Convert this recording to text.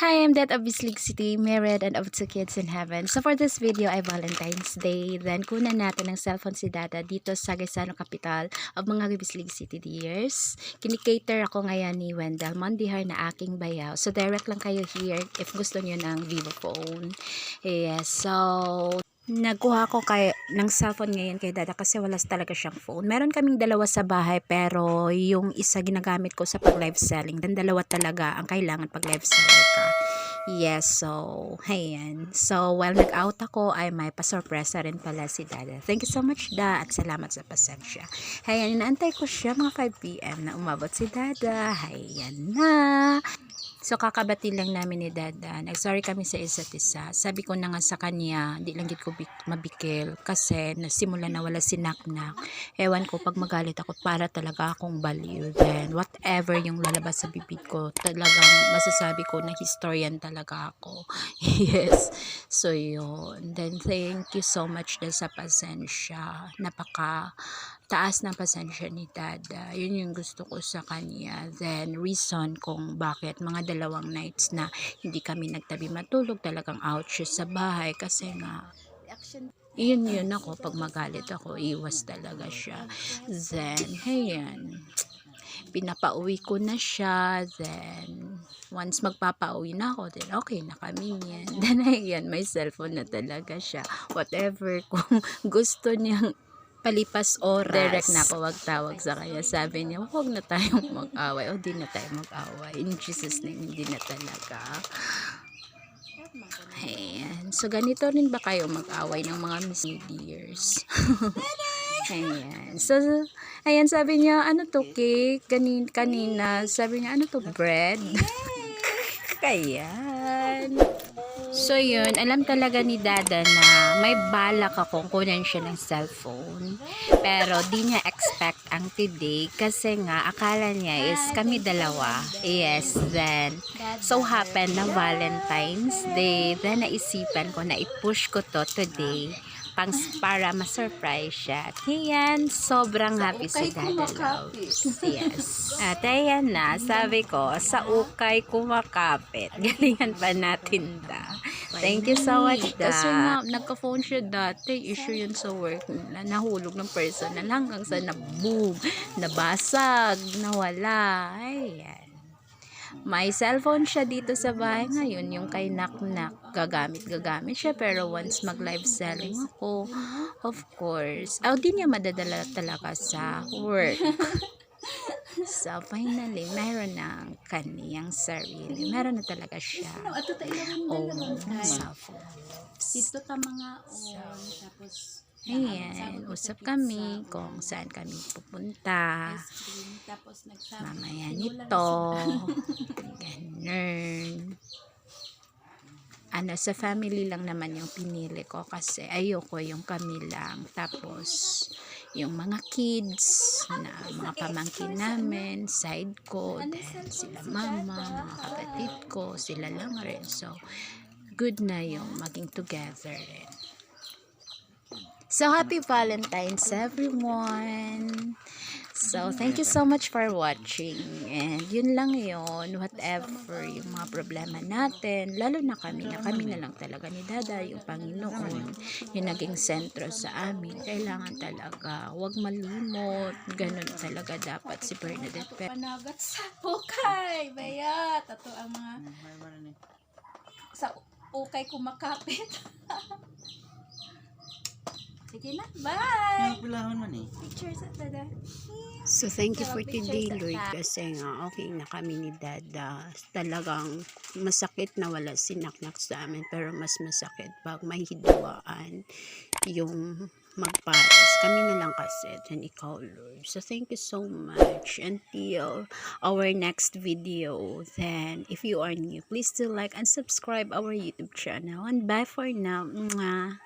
Hi, I'm Dad of Bislig City, married and of two kids in heaven. So for this video ay Valentine's Day. Then kunan natin ng cellphone si Dada dito sa Gaisano Capital of mga Bislig City dears. Kinikater ako ngayon ni Wendell Mondihar na aking bayaw. So direct lang kayo here if gusto niyo ng Vivo phone. Yes, so Nagkuha ko kay, ng cellphone ngayon kay dada kasi wala talaga siyang phone. Meron kaming dalawa sa bahay pero yung isa ginagamit ko sa pag live selling. Dan dalawa talaga ang kailangan pag live seller ka. Yes, so, ayan. So, while nag-out ako, ay may pasorpresa rin pala si Dada. Thank you so much, Da, at salamat sa pasensya. Ayan, inaantay ko siya mga 5pm na umabot si Dada. Ayan na. So, kakabati lang namin ni Dada. Nag-sorry kami sa isa't isa. Sabi ko na nga sa kanya, di lang ko bik- mabikil kasi nasimula na wala si Naknak. Ewan ko, pag magalit ako, para talaga akong baliw. Then, whatever yung lalabas sa bibig ko, talagang masasabi ko na historian talaga ako. yes. So, yun. Then, thank you so much din sa pasensya. Napaka taas ng pasensya ni Dada. Yun yung gusto ko sa kanya. Then, reason kung bakit mga dalawang nights na hindi kami nagtabi matulog, talagang out sa bahay kasi nga, yun yun ako, pag magalit ako, iwas talaga siya. Then, ayan, pinapauwi ko na siya, then, once magpapauwi na ako, then okay na kami niyan. Then, ayan, may cellphone na talaga siya. Whatever, kung gusto niyang palipas oras. Direct na ako wag tawag sa kanya. Sabi niya, huwag na tayong mag-away. O, di na tayo mag-away. In Jesus name, hindi na talaga. Ayan. So, ganito rin ba kayo mag-away ng mga Miss Years? ayan. So, ayan, sabi niya, ano to, cake? Kanin, kanina, sabi niya, ano to, bread? Kayan. So yun, alam talaga ni Dada na may balak akong kunin siya ng cellphone. Pero di niya expect ang today kasi nga akala niya is kami dalawa. Yes, then so happen na Valentine's Day. Then naisipan ko na i-push ko to today pang para ma-surprise siat yan, sobrang happy si Dada Loves. Yes. At ayan na, sabi ko, sa ukay kumakapit. Galingan pa natin da. Thank you so much, da. Kasi nga, nagka-phone siya dati, issue yun sa work nila. Nahulog ng personal hanggang sa naboom, nabasag, nawala. Ayan. May cellphone siya dito sa bahay ngayon, yung kay Naknak. Gagamit, gagamit siya. Pero once mag-live selling ako, of course, oh, di niya madadala talaga sa work. So, finally, meron ng kaniyang sarili. Meron na talaga siya. Ato tayo lang Oh, cellphone. Dito ta mga on. Tapos, Ayan, usap kami kung saan kami pupunta. Mamaya nito. Ganun. Ano, sa family lang naman yung pinili ko kasi ayoko yung kami lang. Tapos, yung mga kids na mga pamangkin namin, side ko, then sila mama, mga kapatid ko, sila lang rin. So, good na yung maging together rin. So, happy Valentine's everyone! So, thank you so much for watching. And yun lang yun, whatever yung mga problema natin, lalo na kami, na kami na lang talaga ni Dada, yung Panginoon, yung naging sentro sa amin. Kailangan talaga, wag malimot, ganun talaga dapat si Bernadette. Panagat sa ukay. Bayat. Ato ang mga sa ukay kumakapit. Sige na. Bye! Napilahon man eh. Pictures at dada. So, thank you for today, Lord, kasi nga, okay na kami ni Dada. Talagang masakit na wala si Naknak sa amin, pero mas masakit pag may hidwaan yung magpares. Kami na lang kasi, then ikaw, Lord. So, thank you so much. Until our next video, then, if you are new, please do like and subscribe our YouTube channel. And bye for now. Mwah.